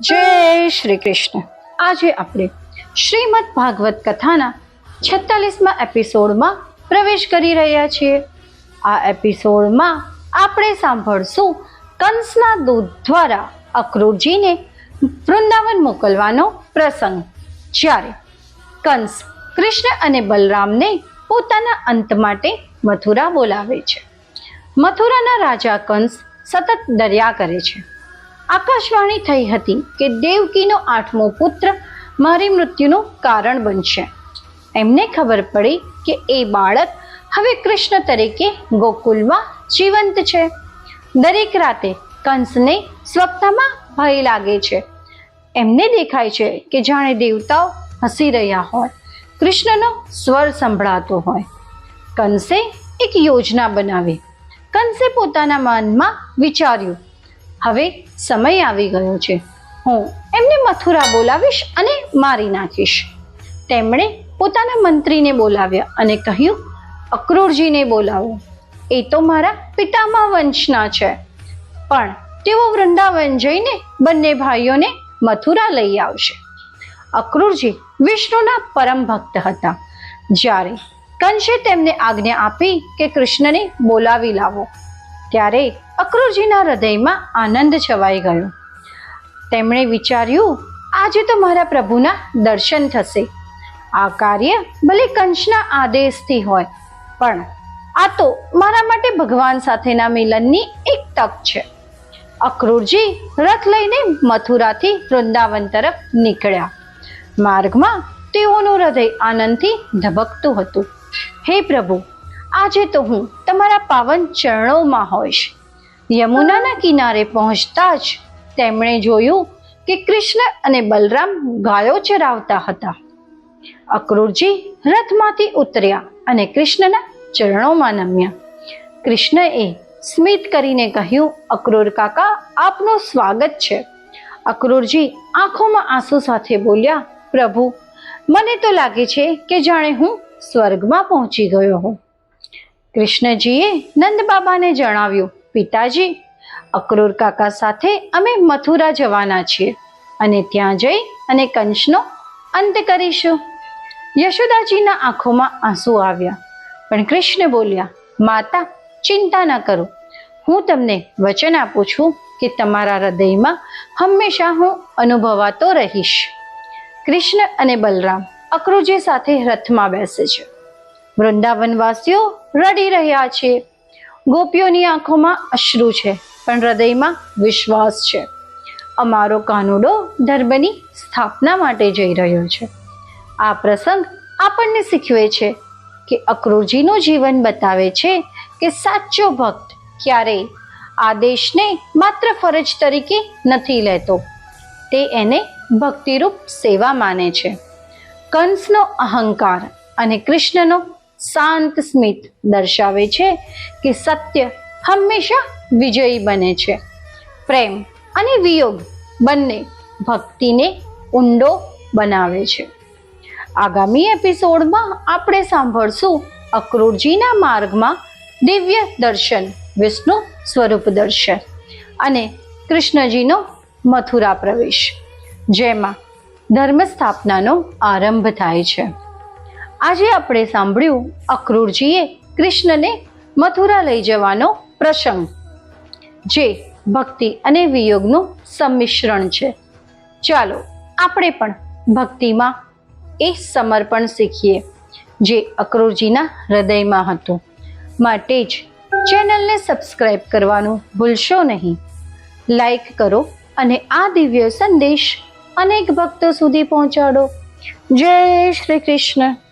જય શ્રી કૃષ્ણ આજે આપણે શ્રીમદ ભાગવત કથાના છેતાલીસમાં એપિસોડમાં પ્રવેશ કરી રહ્યા છીએ. આ એપિસોડમાં આપણે સાંભળશું કંસના દૂધ દ્વારા અક્રૂરજીને વૃંદાવન મોકલવાનો પ્રસંગ. જ્યારે કંસ કૃષ્ણ અને બલરામને પોતાના અંત માટે મથુરા બોલાવે છે. મથુરાના રાજા કંસ સતત દરિયા કરે છે. આકાશવાણી થઈ હતી કે દેવકીનો આઠમો પુત્ર મારી મૃત્યુનું કારણ બનશે. એમને ખબર પડી કે એ બાળક હવે કૃષ્ણ તરીકે ગોકુલમાં જીવંત છે. દરેક રાતે કંસને સ્વપ્નમાં ભય લાગે છે. એમને દેખાય છે કે જાણે દેવતાઓ હસી રહ્યા હોય, કૃષ્ણનો સ્વર સંભળાતો હોય. કંસે એક યોજના બનાવી. કંસે પોતાના મનમાં વિચાર્યું હવે સમય આવી ગયો છે. હું એમને મથુરા બોલાવીશ અને મારી નાખીશ. તેમણે પોતાના મંત્રીને બોલાવ્યા અને કહ્યું અક્રૂરજીને બોલાવો. એ તો મારા પિતામહ વંશના છે. પણ તેઓ વૃંદાવન જઈને બંને ભાઈઓને મથુરા લઈ આવશે. અક્રૂરજી વિષ્ણુના પરમ ભક્ત હતા. જ્યારે કંસે તેમને આજ્ઞા આપી કે કૃષ્ણને બોલાવી લાવો ત્યારે અક્રુરજીના હૃદયમાં આનંદ છવાઈ ગયો. તેમણે વિચાર્યું, આજે તો મારા પ્રભુના દર્શન થશે. આ કાર્ય ભલે કંસના આદેશથી હોય, પણ આ તો મારા માટે ભગવાન સાથેના મિલનની એક તક છે. અક્રૂરજી રથ લઈને મથુરાથી વૃંદાવન તરફ નીકળ્યા. માર્ગમાં તેઓનું હૃદય આનંદથી ધબકતું હતું. હે પ્રભુ આજે તો હું તમારા પાવન ચરણોમાં હોઈશ. યમુનાના કિનારે પહોંચતા જ તેમણે જોયું કે કૃષ્ણ અને બલરામ ગાયો ચરાવતા હતા. અક્રૂરજી રથમાંથી ઉતર્યા અને કૃષ્ણના ચરણોમાં નમ્યા. કૃષ્ણએ સ્મિત કરીને કહ્યું, અક્રૂર કાકા, આપનું સ્વાગત છે. અક્રૂરજી આંખોમાં આંસુ સાથે બોલ્યા, પ્રભુ, મને તો લાગે છે કે જાણે હું સ્વર્ગમાં પહોંચી ગયો હું કૃષ્ણજીએ નંદબાબાને જણાવ્યું, પિતાજી, અક્રૂર કાકા સાથે અમે મથુરા જવાના છીએ અને ત્યાં જઈ અને કંસનો અંત કરીશું. યશોદાજીના આંખોમાં આંસુ આવ્યા, પણ કૃષ્ણ બોલ્યા, માતા, ચિંતા ન કરો. હું તમને વચન આપું છું કે તમારા હૃદયમાં હંમેશા હું અનુભવાતો રહીશ. કૃષ્ણ અને બલરામ અક્રુજી સાથે રથમાં બેસે છે. વૃંદાવનવાસીઓ રડી રહ્યા છે. ગોપીઓની આંખોમાં અશ્રુ છે, પણ હૃદયમાં વિશ્વાસ છે. અમારો કાનુડો ધર્મની સ્થાપના માટે જઈ રહ્યો છે. આ પ્રસંગ આપણને શીખવે છે કે અક્રૂરજીનું જીવન બતાવે છે કે સાચો ભક્ત ક્યારેય આદેશને માત્ર ફરજ તરીકે નથી લેતો. તે એને ભક્તિરૂપ સેવા માને છે. કંસનો અહંકાર અને કૃષ્ણનો શાંત સ્મિત દર્શાવે છે કે સત્ય હંમેશા વિજયી બને છે. પ્રેમ અને વિયોગ બંને ભક્તિને ઊંડો બનાવે છે. આગામી એપિસોડમાં આપણે સાંભળશું અક્રૂરજીના માર્ગમાં દિવ્ય દર્શન, વિષ્ણુ સ્વરૂપ દર્શન અને કૃષ્ણજીનો મથુરા પ્રવેશ, જેમાં ધર્મ સ્થાપનાનો આરંભ થાય છે. આજે આપણે સાંભળ્યું અક્રૂરજીએ કૃષ્ણને મથુરા લઈ જવાનો પ્રસંગ, જે ભક્તિ અને વિયોગનું સંમિશ્રણ છે. ચાલો આપણે પણ ભક્તિમાં એ સમર્પણ શીખીએ, જે અક્રૂરજીના હૃદયમાં હતું. માટે જ ચેનલને સબસ્ક્રાઈબ કરવાનું ભૂલશો નહીં. લાઈક કરો અને આ દિવ્ય સંદેશ અનેક ભક્તો સુધી પહોંચાડો. જય શ્રી કૃષ્ણ.